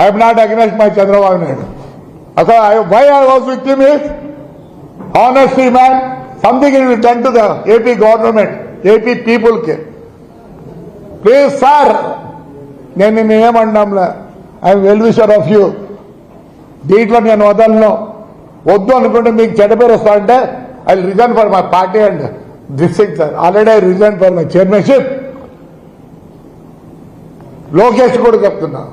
I'm not against my Chandrababu Naidu అసలు why I was with him is honesty man something is done to the AP government AP పీపుల్కి please sir నేను నిన్ను ఏమన్నాంలే? I'm well wisher of you దీంట్లో నేను వదలను. వద్దు అనుకుంటే మీకు చెడ్డ పేరు వస్తా అంటే I resign for my party and district sir already I resign for my chairmanship Lokesh కూడా చెప్తున్నాను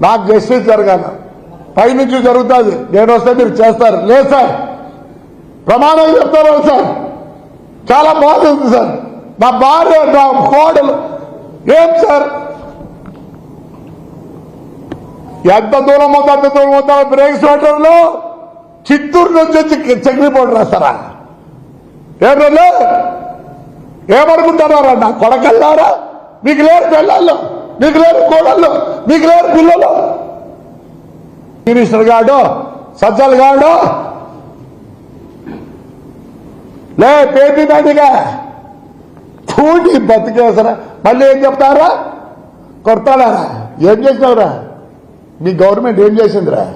నాకు జస్టిస్ జరగాల. పైనుంచి జరుగుతుంది. నేను వస్తే మీరు చేస్తారు. లేదు సార్. ప్రమాణం చెప్తారు సార్. చాలా బాగుంది సార్. నా భార్య నా కోడలు. ఏం సార్? ఎంత దూరం ఉందో అంత దూరం ఉందో బ్రేక్ స్వాటర్లో చిత్తూరు నుంచి వచ్చి చక్రీ పోటీ రాస్తారా ఏమన్నా ఏమనుకుంటున్నారా? నా కొడకల్లారా? మీకు లేరు పెళ్ళాల్లో. మీకు లేరు కోడళ్ళు మీకు లేరు పిల్లలు. మినిస్టర్ గాడు సజ్జలు గాడు. లే పేపీ దండిగా చూడి బతికేసరా. మళ్ళీ ఏం చెప్తారా? కొడతాడారా ఏం చేసినావురా? మీ గవర్నమెంట్ ఏం చేసిందిరా?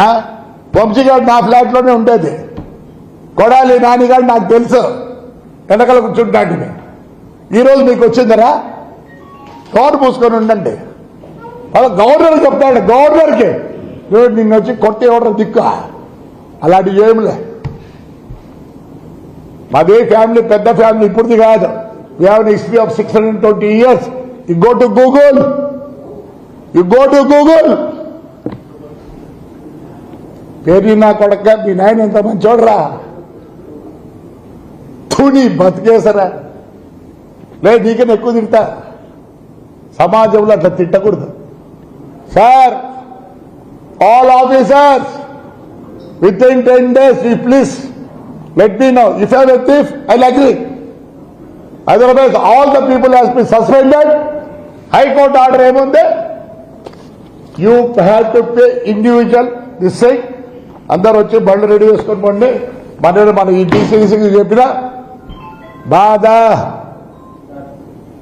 ఆ? వంశీగాడు నా ఫ్లాట్లోనే ఉండేది. కొడాలి నానిగాడు నాకు తెలుసు. వెనకాల కూర్చుంటాడు. ఈరోజు మీకు వచ్చిందరా? నోటు పూసుకొని ఉండండి. అలా గవర్నర్ చెప్తాడు గవర్నర్కి "ఏయ్, నిన్ను వచ్చి కొత్త ఇవ్వడం దిక్కు. అలాంటివి ఏమిలే. మాది ఫ్యామిలీ పెద్ద ఫ్యామిలీ ఇప్పుడు కాదు. We have history of six hundred twenty years you go to Google you go to Google పేరు నా కొడక మీ నాయన ఎంత మంచోడరా. తుని బతికేసరా లే నీకన్నా ఎక్కువ తింటా. సమాజంలో అట్లా తిట్టకూడదు. Sir all officers with in ten days ఈ please let me know if I a thief I agree otherwise all the people has be suspended high court order ఏముంది? You have to pay individual this సై అందరు వచ్చి బండ్లు ready చేసుకొని పోండి. మన మన ఈ డీసీసీకి చెప్పిన బాధ.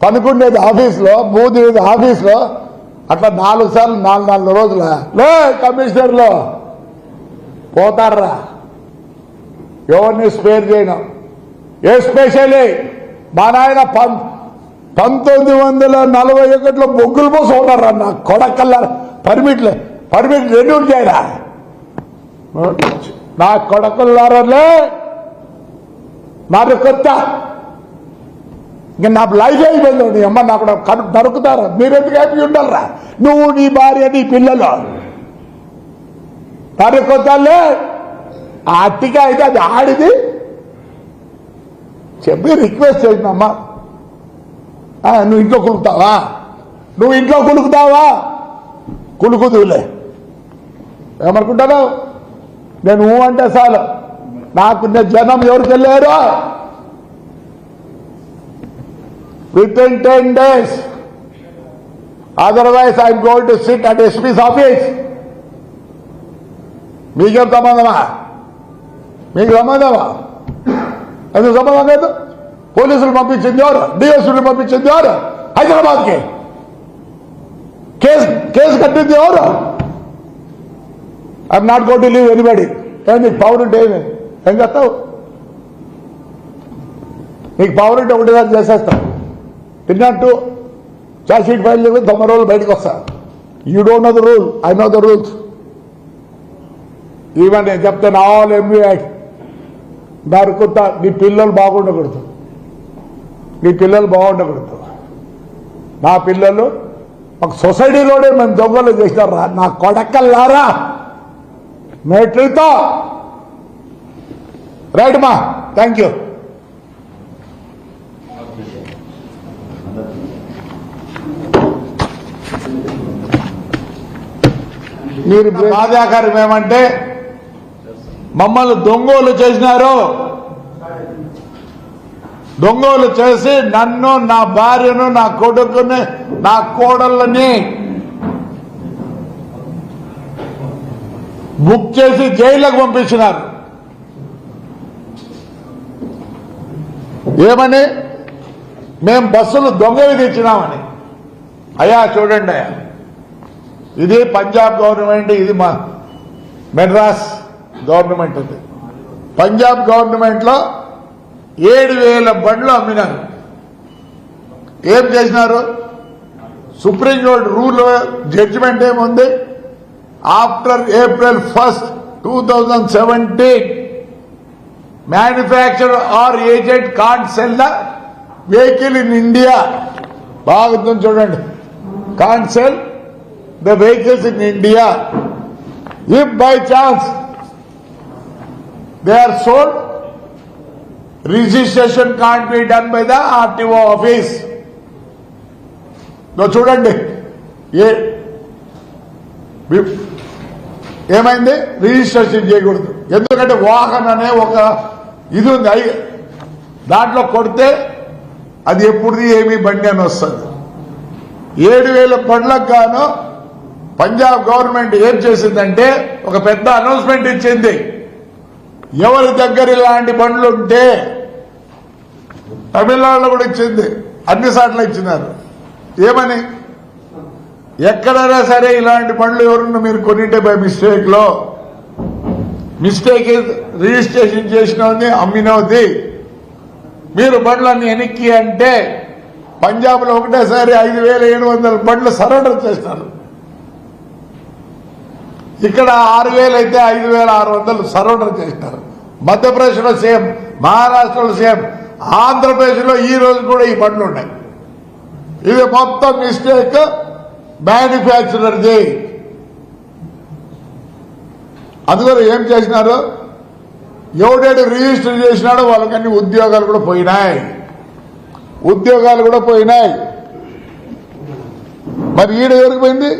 పనుకుండేది ఆఫీస్లో బూదిది ఆఫీస్లో అట్లా నాలుగు సార్లు నాలుగు నాలుగు రోజుల లే కమిషనర్లో పోతారా ఎవరిని స్పేర్ చేయను. ఎస్పెషలీ మా నాయన పం పంతొమ్మిది వందల నలభై ఒకటిలో బొగ్గులు పోసి ఉన్నారా నా కొడకల్ల పర్మిట్లే పర్మిట్ రెన్యూల్ చేయరా? నా కొడకల్లారలే మరి కొత్త. ఇంకా నా లైఫ్ అయిపోయింది నీ అమ్మ నాకు కడు దొరుకుతారా. మీరెందుకు హ్యాపీ ఉండాలరా? నువ్వు నీ భార్య నీ పిల్లలు. తరుకొత్తలే ఆ అట్టిక అయితే అది ఆడిది. చెప్పి రిక్వెస్ట్ చేసినమ్మా నువ్వు ఇంట్లో కులుకుతావా? నువ్వు ఇంట్లో కులుకుతావా? కులుకుదులే ఏమనుకుంటావు నేను అంటే చాలు. నాకున్న జనం ఎవరికి వెళ్ళారు with in ten days otherwise I'm going to sit at SPs office మీకేం సంబంధమా మీకు సంబంధమా ఎందుకు సంబంధం లేదు పోలీసులు పంపించింది ఎవరు? డిఎస్పీలు పంపించింది ఎవరు? హైదరాబాద్కి. కేసు కేసు కట్టింది ఎవరు? I'm not got to leave anybody నీకు పవర్ ఉంటే ఏమి? ఏం చేస్తావు? నీకు పవర్ ఉంటే ఉండేదాన్ని చేసేస్తావు. తిన్నట్టు చార్జ్ షీట్ ఫైల్ చేసి తొమ్మిది రోజులు బయటకు వస్తారు you don't know the rule I know the rules even నేను చెప్తాను ఆల్ ఎంబీ యాక్ట్ నరుకుతా. నీ పిల్లలు బాగుండకూడదు. నీ పిల్లలు బాగుండకూడదు. నా పిల్లలు ఒక సొసైటీలోనే మేము దొంగలు చేసినారా? నా కొడకల్లారా? మెట్రితో రైట్ మా థ్యాంక్ యూ మీరు బాధాకరం ఏమంటే మమ్మల్ని దొంగోలు చేసినారు. దొంగోలు చేసి నన్ను నా భార్యను నా కొడుకుని నా కోడళ్ళని బుక్ చేసి జైలుకు పంపించినారు. ఏమని? మేము బస్సులు దొంగవి తెచ్చినామని అయ్యా చూడండి అయ్యా. ఇది పంజాబ్ గవర్నమెంట్ ఇది మా మెడ్రాస్ గవర్నమెంట్ అది పంజాబ్ గవర్నమెంట్లో ఏడు వేల బండ్లు అమ్మినారు. ఏం చేసినారు? సుప్రీంకోర్టు రూల్ జడ్జిమెంట్ ఏముంది? After April first two thousand seventeen manufacture or agent can't sell the vehicle in India బాగుంటుంది చూడండి. Cancel the the vehicles in India if by they are sold, registration registration be done by the RTO RTO office ఇదో చూడండి. ఏ ఏమైంది? Registration చేయకూడదు. ఎందుకంటే వాహన్ అనే ఒక ఇది ఉంది. అయి దాంట్లో కొడితే అది ఎప్పుడుది ఏమి బండి అని వస్తుంది. ఏడు వేల బండ్లకు గాను పంజాబ్ గవర్నమెంట్ ఏం చేసిందంటే ఒక పెద్ద అనౌన్స్మెంట్ ఇచ్చింది. ఎవరి దగ్గర ఇలాంటి బండ్లు ఉంటే తమిళనాడులో కూడా ఇచ్చింది. అన్ని సార్లు ఇచ్చినారు. ఏమని? ఎక్కడైనా సరే ఇలాంటి బండ్లు ఎవరున్నా మీరు కొనింటే బై మిస్టేక్లో. మిస్టేక్ రిజిస్ట్రేషన్ చేసినది అమ్మినది. మీరు బండ్లన్నీ వెనక్కి అంటే పంజాబ్లో ఒకటేసారి ఐదు వేల ఏడు వందల బండ్లు సరెండర్ చేసినారు ఇక్కడ ఆరు వేలు అయితే ఐదు వేల ఆరు వందలు సరెండర్ చేసినారు మధ్యప్రదేశ్లో సేమ్ మహారాష్ట్రలో సేమ్ ఆంధ్రప్రదేశ్లో ఈ రోజు కూడా ఈ బండ్లు ఉన్నాయి. ఇది మొత్తం మిస్టేక్ మ్యానుఫ్యాక్చరర్ది అందుకని ఏం చేసినారు? ఎవడేడు రిజిస్టర్ చేసినాడో వాళ్ళకన్నీ ఉద్యోగాలు కూడా పోయినాయి. ఉద్యోగాలు కూడా పోయినాయి. మరి ఈడ ఎవరికి పోయింది?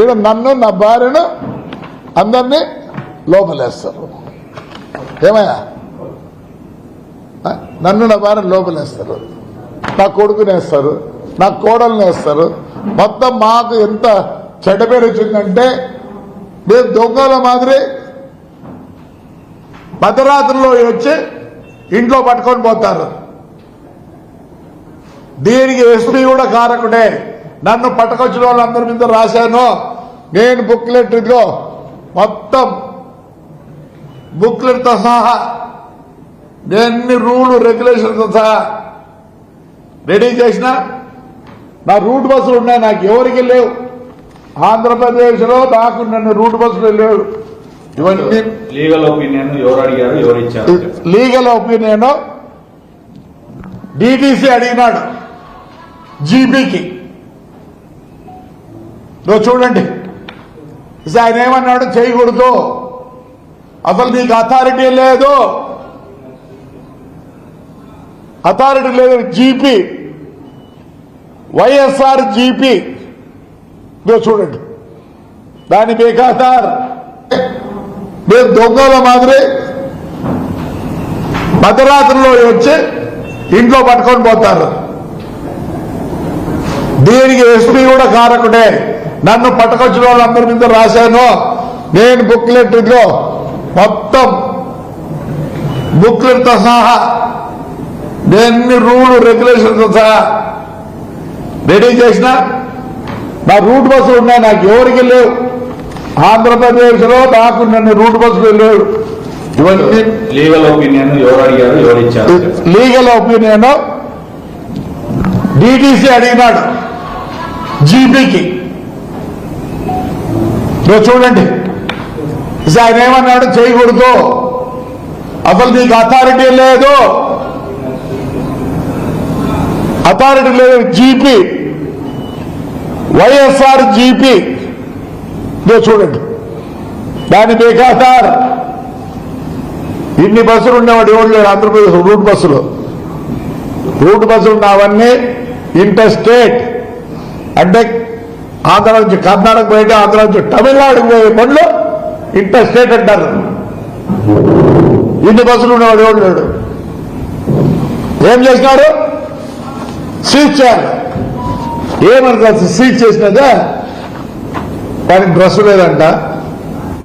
ఈడ నన్ను నా భార్యను అందరినీ లోపలేస్తారు. ఏమయ్యా? నన్ను నా భార్యను లోపలేస్తారు. నా కొడుకునేస్తారు నా కోడలనేస్తారు మొత్తం మాకు ఎంత చెడ్డ పేరు వచ్చిందంటే మేము దొంగల మాదిరి మధ్యరాత్రిలో వచ్చి ఇంట్లో పట్టుకొని పోతారు. దీనికి ఎస్పీ కూడా కారకుడే. నన్ను పట్టుకొచ్చిన వాళ్ళందరి మీద రాశాను. నేను బుక్లెట్ ఇదిగో మొత్తం బుక్లెట్తో సహా ఎన్ని రూలు రెగ్యులేషన్తో సహా రెడీ చేసిన నా రూట్ బస్సులు ఉన్నాయి నాకు ఎవరికి లేవు. ఆంధ్రప్రదేశ్లో నాకు నన్ను రూట్ బస్సులు లేవు. ఇవన్నీ లీగల్ ఒపీనియన్ ఎవరు అడిగారు ఎవరు ఇచ్చారు లీగల్ ఒపీనియన్ డిటిసి అడిగినాడు. జీబీకి నువ్వు చూడండి. ఆయన ఏమన్నాడు? చేయకూడదు అసలు నీకు అథారిటీ లేదు. అథారిటీ లేదు. జీపీ వైఎస్ఆర్ జీపీ ఇదో చూడండి. దాని బేఖాతార్ మీరు దొంగల మాదిరి మధ్యరాత్రిలో వచ్చి ఇంట్లో పట్టుకొని పోతారు. దీనికి ఎస్పీ కూడా కారకుడే. నన్ను పట్టుకొచ్చిన వాళ్ళందరి మీద రాశాను. నేను బుక్లెట్ ఇదిగో మొత్తం బుక్లెట్తో సహా ఎన్ని రూలు రెగ్యులేషన్తో సహా రెడీ చేసిన నా రూట్ బస్సులు ఉన్నాయి నాకు ఎవరికి లేవు. ఆంధ్రప్రదేశ్లో నాకు నన్ను రూట్ బస్సులు లేవు. ఇవన్నీ లీగల్ ఒపీనియన్ ఎవరు అడిగారు ఎవరు ఇచ్చారు? లీగల్ ఒపీనియన్ డిటిసి అడిగినాడు. జీబీకి నువ్వు చూడండి. ఆయన ఏమన్నాడు? చేయకూడదు అసలు నీకు అథారిటీ లేదు. అథారిటీ లేదు. జీపీ వైఎస్ఆర్ జీపీ ఇదో చూడండి. దాని బేఖాతార్ ఇన్ని బస్సులు ఉండేవాడు ఎవరు లేడు? ఆంధ్రప్రదేశ్ రూట్ బస్సులు. రూట్ బస్సులు ఉన్నవన్నీ ఇంటర్ స్టేట్ అంటే ఆంధ్ర నుంచి కర్ణాటక పోయితే ఆంధ్ర నుంచి తమిళనాడుకు పోయే పనులు ఇంటర్ స్టేట్ అంటారు. ఇన్ని బస్సులు ఉన్నవాడు ఎవడు లేడు? ఏం చేసినాడు? సీజ్ చేయాలి. ఏమనుకోవచ్చు సీజ్ చేసినదే? దానికి డ్రెస్ లేదంట.